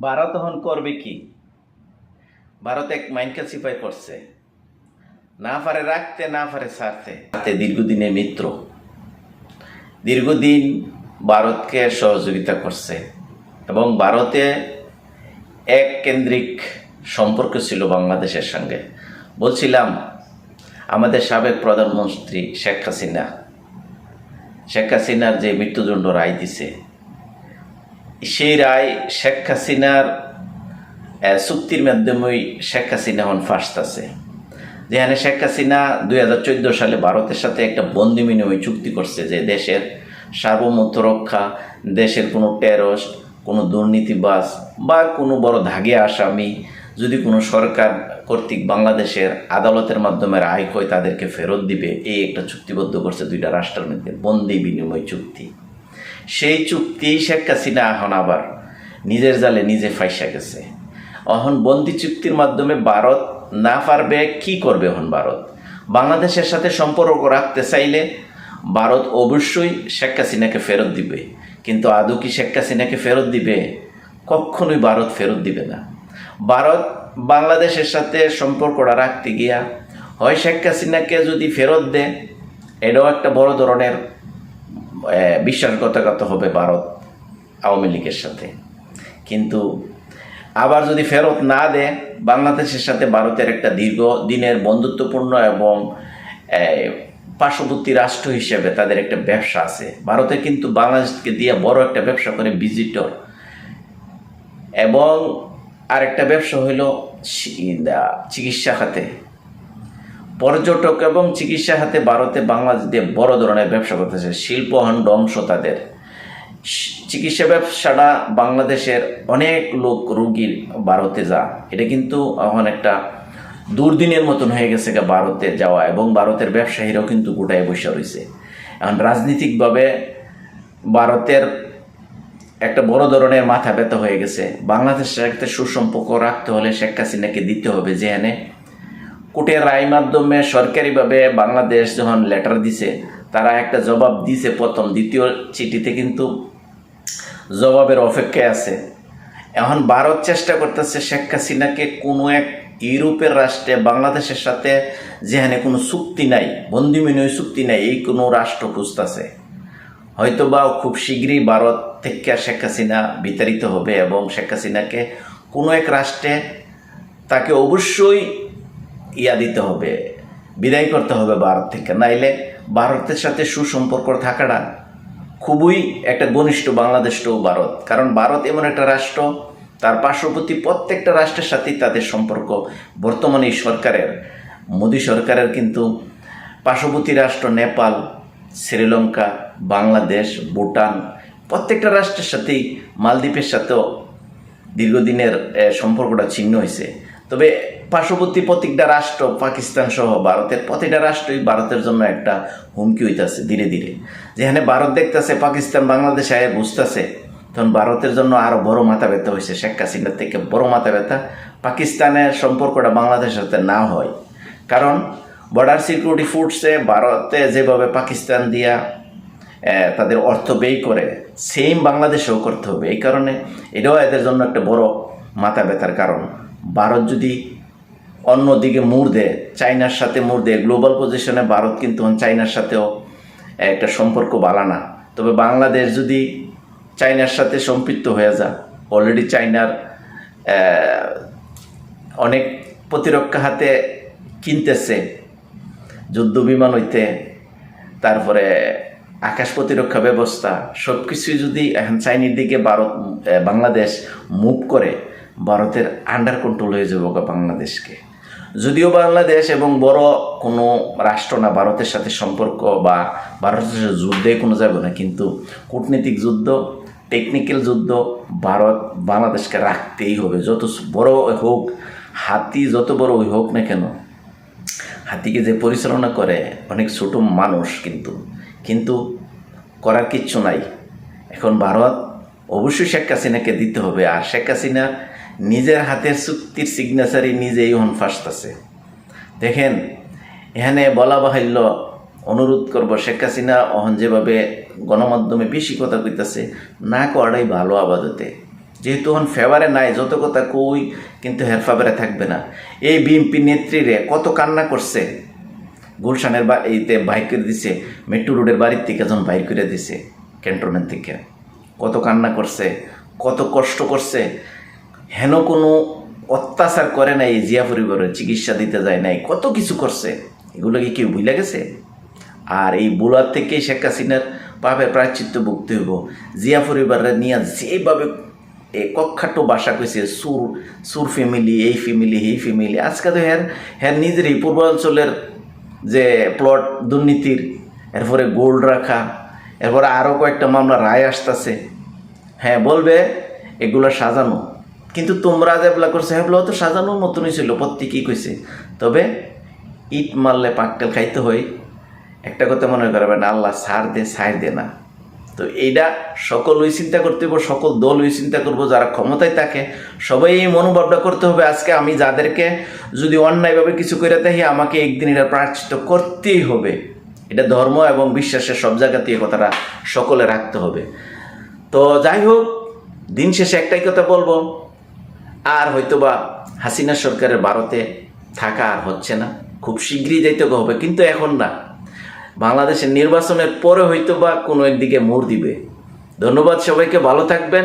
ভারত এখন করবে কি? ভারত এক মাইনকা সিপাই করছে। না পারে রাখতে, না পারে ছাড়তে। হাতে দীর্ঘদিনের মিত্র। দীর্ঘদিন ভারতকে সহযোগিতা করছে। এবং ভারতে এক কেন্দ্রিক সম্পর্ক ছিল বাংলাদেশের সঙ্গে। বলছিলাম, আমাদের সাবেক প্রধানমন্ত্রী শেখ হাসিনা। শেখ হাসিনার যে মৃত্যুদণ্ড রায় দিছে সেই রায় শেখ হাসিনার চুক্তির মাধ্যমেই শেখ হাসিনা এখন ফার্স্ট আছে। যেখানে শেখ হাসিনা দুই হাজার চোদ্দ সালে ভারতের সাথে একটা বন্দি বিনিময় চুক্তি করছে যে দেশের সার্বভৌমত্ব রক্ষা, দেশের কোনো টেরোস্ট কোনো দুর্নীতিবাস বা কোনো বড় ধাগে আসামি যদি কোনো সরকার কর্তৃক বাংলাদেশের আদালতের মাধ্যমে রায় হয় তাদেরকে ফেরত দিবে, এই একটা চুক্তিবদ্ধ করছে দুইটা রাষ্ট্রের মধ্যে বন্দি বিনিময় চুক্তি। সেই চুক্তি শেখ হাসিনা এখন আবার নিজের জালে নিজে ফাইসা গেছে। এখন বন্দি চুক্তির মাধ্যমে ভারত না পারবে, কি করবে এখন ভারত? বাংলাদেশের সাথে সম্পর্ক রাখতে চাইলে ভারত অবশ্যই শেখ হাসিনাকে ফেরত দিবে। কিন্তু আদৌ কি শেখ হাসিনাকে ফেরত দিবে? কখনোই ভারত ফেরত দিবে না। ভারত বাংলাদেশের সাথে সম্পর্কটা রাখতে গিয়া হয় শেখ হাসিনাকে যদি ফেরত দেয়, এটাও একটা বড় ধরনের বিশ্বাসঘাতকতা হবে ভারত আওয়ামী লীগের সাথে। কিন্তু আবার যদি ফেরত না দেয়, বাংলাদেশের সাথে ভারতের একটা দীর্ঘ দিনের বন্ধুত্বপূর্ণ এবং পার্শ্ববর্তী রাষ্ট্র হিসেবে তাদের একটা ব্যবসা আছে। ভারতে কিন্তু বাংলাদেশকে দিয়ে বড় একটা ব্যবসা করে ভিজিটর এবং আরেকটা ব্যবসা হইল চিকিৎসা খাতে। পর্যটক এবং চিকিৎসা হাতে ভারতে বাংলাদেশ দিয়ে বড় ধরনের ব্যবসা করতেছে। শিল্প হন্ড অংশ তাদের চিকিৎসা ব্যবসাটা বাংলাদেশের অনেক লোক রুগীর ভারতে যা। এটা কিন্তু এখন একটা দুর্দিনের মতন হয়ে গেছে ভারতে যাওয়া এবং ভারতের ব্যবসায়ীরাও কিন্তু গোটায় বসে রয়েছে। এখন রাজনীতিকভাবে ভারতের একটা বড় ধরনের মাথা ব্যথা হয়ে গেছে। বাংলাদেশের সাথে সুসম্পর্ক রাখতে হলে শেখ হাসিনাকে দিতে হবে যেখানে কোর্টের রায় মাধ্যমে সরকারিভাবে বাংলাদেশ যখন লেটার দিছে, তারা একটা জবাব দিছে প্রথম। দ্বিতীয় চিঠিতে কিন্তু জবাবের অপেক্ষায় আছে। এখন ভারত চেষ্টা করতেছে শেখ হাসিনাকে কোনো এক ইউরোপের রাষ্ট্রে, বাংলাদেশের সাথে যেখানে কোনো চুক্তি নাই বন্দি বিনিময় চুক্তি নাই, এই কোনো রাষ্ট্র খুঁজতেছে। হয়তো বা খুব শীঘ্রই ভারত থেকে শেখ হাসিনা বিতাড়িত হবে এবং শেখ হাসিনাকে কোনো এক রাষ্ট্রে তাকে অবশ্যই ইয়া দিতে হবে, বিদায় করতে হবে ভারত থেকে। নাইলে ভারতের সাথে সুসম্পর্ক থাকাটা খুবই একটা ঘনিষ্ঠ বাংলাদেশ টু ভারত। কারণ ভারত এমন একটা রাষ্ট্র, তার পার্শ্ববর্তী প্রত্যেকটা রাষ্ট্রের সাথেই তাদের সম্পর্ক। বর্তমানে এই সরকারের, মোদী সরকারের কিন্তু পার্শ্ববর্তী রাষ্ট্র নেপাল, শ্রীলঙ্কা, বাংলাদেশ, ভুটান, প্রত্যেকটা রাষ্ট্রের সাথেই মালদ্বীপের সাথেও দীর্ঘদিনের সম্পর্কটা ছিন্ন হয়েছে। তবে পার্শ্ববর্তী প্রত্যেকটা রাষ্ট্র পাকিস্তান সহ ভারতের। প্রতিটা রাষ্ট্রই ভারতের জন্য একটা হুমকি হইতাছে ধীরে ধীরে। যেখানে ভারত দেখতেছে, পাকিস্তান বাংলাদেশ আয়ে বুঝতেছে, তখন ভারতের জন্য আরও বড় মাথা ব্যথা হয়েছে শেখ হাসিনার থেকে বড় মাথা ব্যথা পাকিস্তানের সম্পর্কটা বাংলাদেশের সাথে না হয়। কারণ বর্ডার সিকিউরিটি ফুডসে ভারতে যেভাবে পাকিস্তান দিয়া তাদের অর্থ ব্যয় করে সেম বাংলাদেশেও করতে হবে। এই কারণে এটাও এদের জন্য একটা বড় মাথা ব্যথার কারণ। ভারত যদি অন্যদিকে মুড় দেয় চাইনার সাথে মুড় দেয় গ্লোবাল পজিশনে ভারত কিন্তু চাইনার সাথেও একটা সম্পর্ক বালানা তবে বাংলাদেশ যদি চাইনার সাথে সম্পৃক্ত হয়ে যা অলরেডি চাইনার অনেক প্রতিরক্ষা হাতে কিনতেছে, যুদ্ধ বিমান হইতে, তারপরে আকাশ প্রতিরক্ষা ব্যবস্থা সব কিছুই যদি এখন চাইনির দিকে ভারত বাংলাদেশ মুভ করে ভারতের আন্ডার কন্ট্রোল হয়ে যাব বাংলাদেশকে। যদিও বাংলাদেশ এবং বড় কোনো রাষ্ট্র না, ভারতের সাথে সম্পর্ক বা ভারতের সাথে যুদ্ধে কোনো যাবে না, কিন্তু কূটনীতিক যুদ্ধ টেকনিক্যাল যুদ্ধ ভারত বাংলাদেশকে রাখতেই হবে। যত বড় হোক, হাতি যত বড় হোক না কেন, হাতিকে যে পরিচালনা করে অনেক ছোট মানুষ কিন্তু। কিন্তু করার কিচ্ছু নাই। এখন ভারত অবশ্যই শেখ হাসিনাকে দিতে হবে, আর শেখ হাসিনা নিজের হাতের চুক্তির সিগনেচারই নিজেই হন ফার্স্ট আছে। দেখেন, এখানে বলা বাহুল্য অনুরোধ করব শেখ হাসিনা অহন যেভাবে গণমাধ্যমে বেশি কথা কইতাছে, না করাটাই ভালো আবাদতে যেহেতু এখন ফেভারে নাই, যত কথা কই কিন্তু হের ফেভারে থাকবে না। এই বিএনপি নেত্রীরে কত কান্না করছে, গুলশানের বা এইতে বাইক করে দিছে, মেট্রো রোডের বাড়ির থেকে যখন বাইক করে দিছে, ক্যান্টনমেন্ট থেকে। কত কান্না করছে, কত কষ্ট করছে হেন কোনো অত্যাচার করে নাই, জিয়া পরিবারের চিকিৎসা দিতে যায় নাই, কত কিছু করছে, এগুলো কি কেউ ভুলে গেছে? আর এই বোলার থেকেই শেখ হাসিনার পাপের প্রায়চিত্ত ভুগতে হইব। জিয়া পরিবারের নিয়ে যেভাবে এ কক্ষাটো বাসা কইছে, সুর সুর ফ্যামিলি, এই ফ্যামিলি এই ফ্যামিলি, আজকে তো হ্যার হ্যার নিজেরই পূর্বাঞ্চলের যে প্লট দুর্নীতির, এরপরে গোল্ড রাখা, এরপরে আরও কয়েকটা মামলা, রায় আসতেছে। হ্যাঁ বলবে, এগুলো সাজানো। কিন্তু তোমরা যেগুলা করছ সেগুলো তো সাজানোর মতনই ছিল, প্রত্যেকেই কইছে। তবে ইট মারলে পাক্কেল খাইতে হয়। একটা কথা মনে করবেন আল্লাহ সার দে সার দে না। তো এইটা সকল ওই চিন্তা করতে হবে সকল দল ওই চিন্তা করব, যারা ক্ষমতায় থাকে, সবাই এই মনোভাবটা করতে হবে, আজকে আমি যাদেরকে যদি অন্যায়ভাবে কিছু করে থাকি আমাকে একদিন এটা প্রার্থিত করতেই হবে। এটা ধর্ম এবং বিশ্বাসের সব জায়গাতে এই কথাটা সকলে রাখতে হবে। তো যাই হোক, দিন শেষে একটাই কথা বলব আর হয়তোবা হাসিনা সরকারের ভারতে থাকা আর হচ্ছে না। খুব শীঘ্রই যাইতে হবে, কিন্তু এখন না। বাংলাদেশের নির্বাচনের পরে হয়তো বা কোনো একদিকে মোড় দিবে। ধন্যবাদ সবাইকে, ভালো থাকবেন।